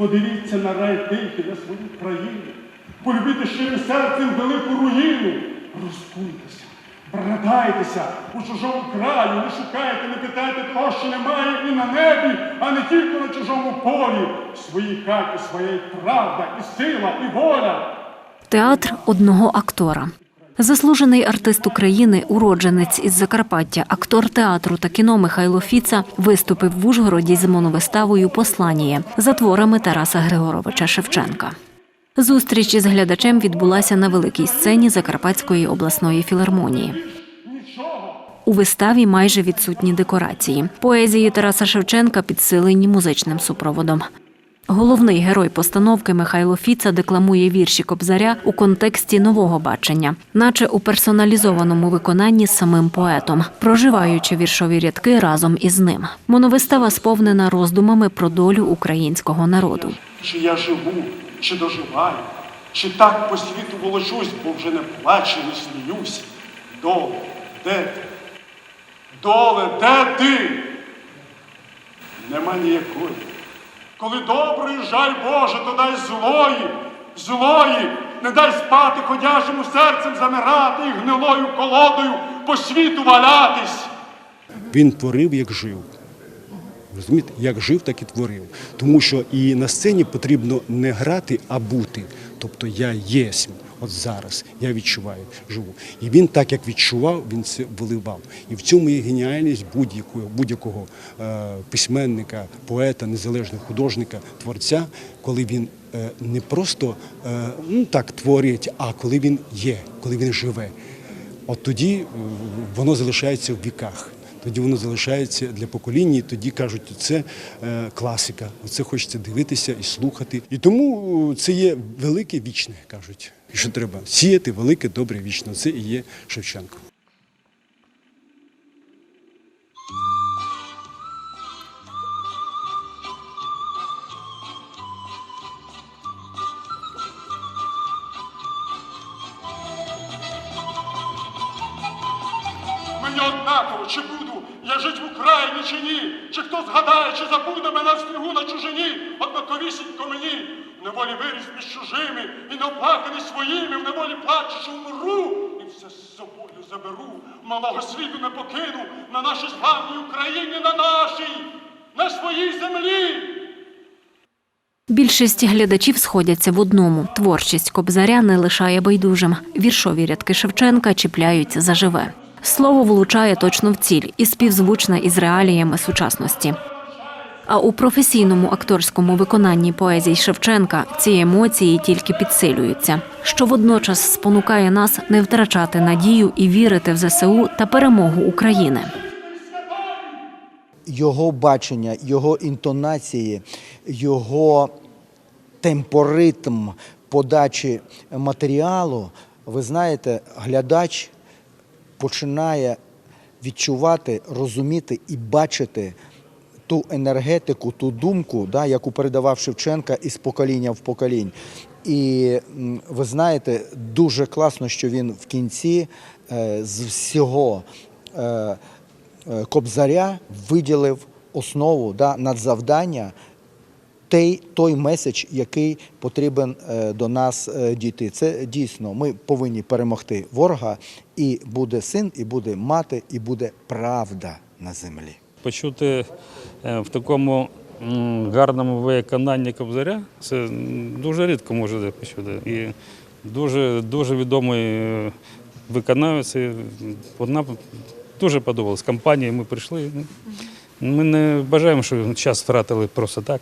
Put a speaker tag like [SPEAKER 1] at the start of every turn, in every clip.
[SPEAKER 1] Подивіться на рай тихий, на свою країну. Полюбіте щирим серцем велику руїну. Розкуйтеся, братайтеся у чужому краю, не шукайте, не питайте того, що немає і на небі, а не тільки на чужому полі. В своїй хаті своя й правда, і сила, і воля.
[SPEAKER 2] Театр одного актора. Заслужений артист України, уродженець із Закарпаття, актор театру та кіно Михайло Фіца виступив в Ужгороді з моновиставою Посланіє за творами Тараса Григоровича Шевченка. Зустріч із глядачем відбулася на великій сцені Закарпатської обласної філармонії. У виставі майже відсутні декорації. Поезії Тараса Шевченка підсилені музичним супроводом. Головний герой постановки Михайло Фіца декламує вірші Кобзаря у контексті нового бачення, наче у персоналізованому виконанні з самим поетом, проживаючи віршові рядки разом із ним. Моновистава сповнена роздумами про долю українського народу.
[SPEAKER 1] Чи я живу, чи доживаю, чи так по світу волочусь, бо вже не плачу, не сміюсь. Доле, де ти? Доле, де ти? Нема ніякої. Коли доброї, жаль Боже, то дай злої, злої, не дай спати ходячому серцем замирати і гнилою колодою по світу валятись.
[SPEAKER 3] Він творив, як жив. Розумієте, як жив, так і творив. Тому що і на сцені потрібно не грати, а бути. Тобто я єсмь. От зараз я відчуваю, живу. І він так як відчував, він це виливав. І в цьому є геніальність будь-якого будь-якого е, письменника, поета, незалежного художника, творця, коли він е, не просто е, ну так творить, а коли він є, коли він живе. От тоді е, воно залишається в віках. Тоді воно залишається для покоління, і тоді кажуть, це е, класика. Це хочеться дивитися і слухати. І тому е, це є велике вічне, кажуть. І що треба сіяти велике, добре, вічне. Це і є Шевченко.
[SPEAKER 1] Мені однаково, буду я жить в Україні чи ні, чи хто згадає, чи забуде мене в снігу на чужині, однаковісінько мені, в неволі виріс між чужими, і не оплаканий своїми, в неволі плачу, що вмру, і все з собою заберу, малого світу не покину, на нашій славній Україні, на нашій, на своїй землі.
[SPEAKER 2] Більшість глядачів сходяться в одному: творчість Кобзаря не лишає байдужим. Віршові рядки Шевченка чіпляють заживе. Слово влучає точно в ціль і співзвучне із реаліями сучасності. А у професійному акторському виконанні поезій Шевченка ці емоції тільки підсилюються, що водночас спонукає нас не втрачати надію і вірити в ЗСУ та перемогу України.
[SPEAKER 4] його бачення, його інтонації, його темпоритм подачі матеріалу, ви знаєте, глядач починає відчувати, розуміти і бачити ту енергетику, ту думку, да, яку передавав Шевченка із покоління в поколінь. І ви знаєте, дуже класно, що він в кінці е, з всього е, е, Кобзаря виділив основу да, надзавдання, той, той меседж, який потрібен е, до нас е, дійти. Це дійсно ми повинні перемогти ворога, і буде син, і буде мати, і буде правда на землі.
[SPEAKER 5] Почути е, в такому гарному виконанні Кобзаря це дуже рідко можна почути. І дуже, дуже відомий виконавець. Вона дуже подобалась. Компанії ми прийшли. Ми не бажаємо, що час втратили просто так.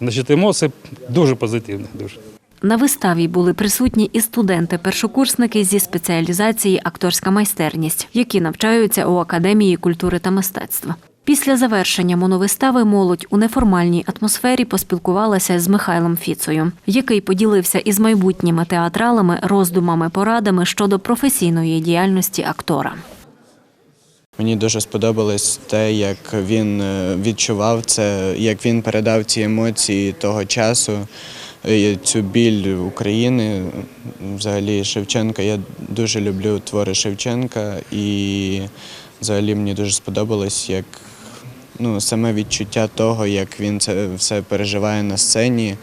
[SPEAKER 5] Значить, емоції дуже позитивні. Дуже.
[SPEAKER 2] На виставі були присутні і студенти-першокурсники зі спеціалізації акторська майстерність, які навчаються у академії культури та мистецтва. Після завершення моновистави молодь у неформальній атмосфері поспілкувалася з Михайлом Фіцею, який поділився із майбутніми театралами роздумами, порадами щодо професійної діяльності актора.
[SPEAKER 6] Мені дуже сподобалось те, як він е, відчував це, як він передав ці емоції того часу, цю біль України. Взагалі Шевченка. Я дуже люблю твори Шевченка, і взагалі мені дуже сподобалось, як ну, саме відчуття того, як він це все переживає на сцені,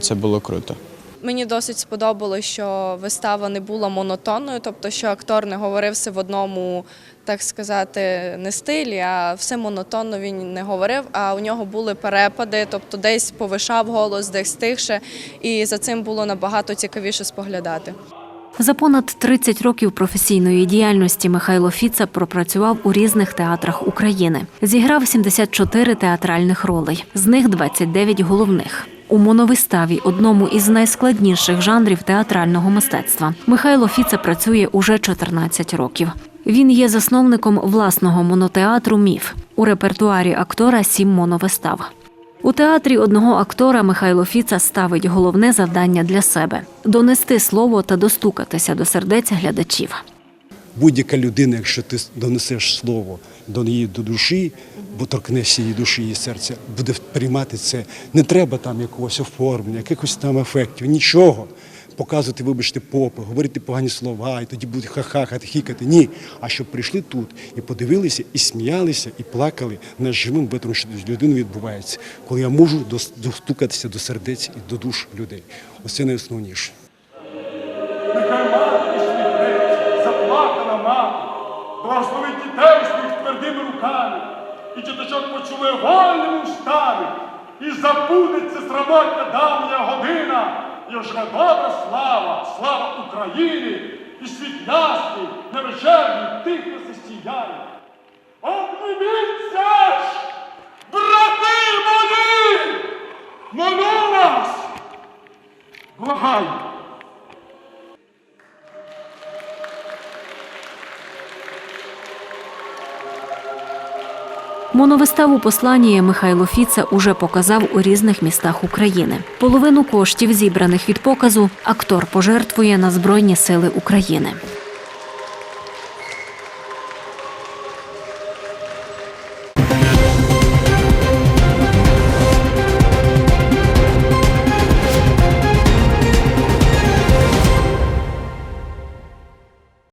[SPEAKER 6] це було круто.
[SPEAKER 7] Мені досить сподобалось, що вистава не була монотонною, тобто, що актор не говорив все в одному, так сказати, не стилі, а все монотонно він не говорив. А у нього були перепади, тобто десь повишав голос, десь тихше, і за цим було набагато цікавіше споглядати.
[SPEAKER 2] За понад 30 років професійної діяльності Михайло Фіца пропрацював у різних театрах України. Зіграв 74 театральних ролей, з них 29 головних. У моновиставі, одному із найскладніших жанрів театрального мистецтва, Михайло Фіца працює уже 14 років. Він є засновником власного монотеатру Міф у репертуарі актора сім моновистав. У театрі одного актора Михайло Фіца ставить головне завдання для себе донести слово та достукатися до сердець глядачів.
[SPEAKER 3] Будь-яка людина, якщо ти донесеш слово до її до душі, бо торкнешся її душі, її серця, буде приймати це. Не треба там якогось оформлення, якихось там ефектів, нічого. Показувати, вибачте, попи, говорити погані слова, і тоді буде ха-ха, хікати. Ні. А щоб прийшли тут і подивилися, і сміялися, і плакали над живим бетром, що з людиною відбувається, коли я можу достукатися до сердець і до душ людей. Оце найосновніше.
[SPEAKER 1] Благословить дітей своїх твердими руками, і діточок почули вольними устами, і забудеться срамотня давня година, і оживе добра слава, слава України, і світ ясний, невечерній, тихо засіяє. Обніміться ж, брати мої! Молю вас! Благаю!
[SPEAKER 2] Моновиставу послання Михайло Фіца уже показав у різних містах України. Половину коштів, зібраних від показу, актор пожертвує на Збройні Сили України.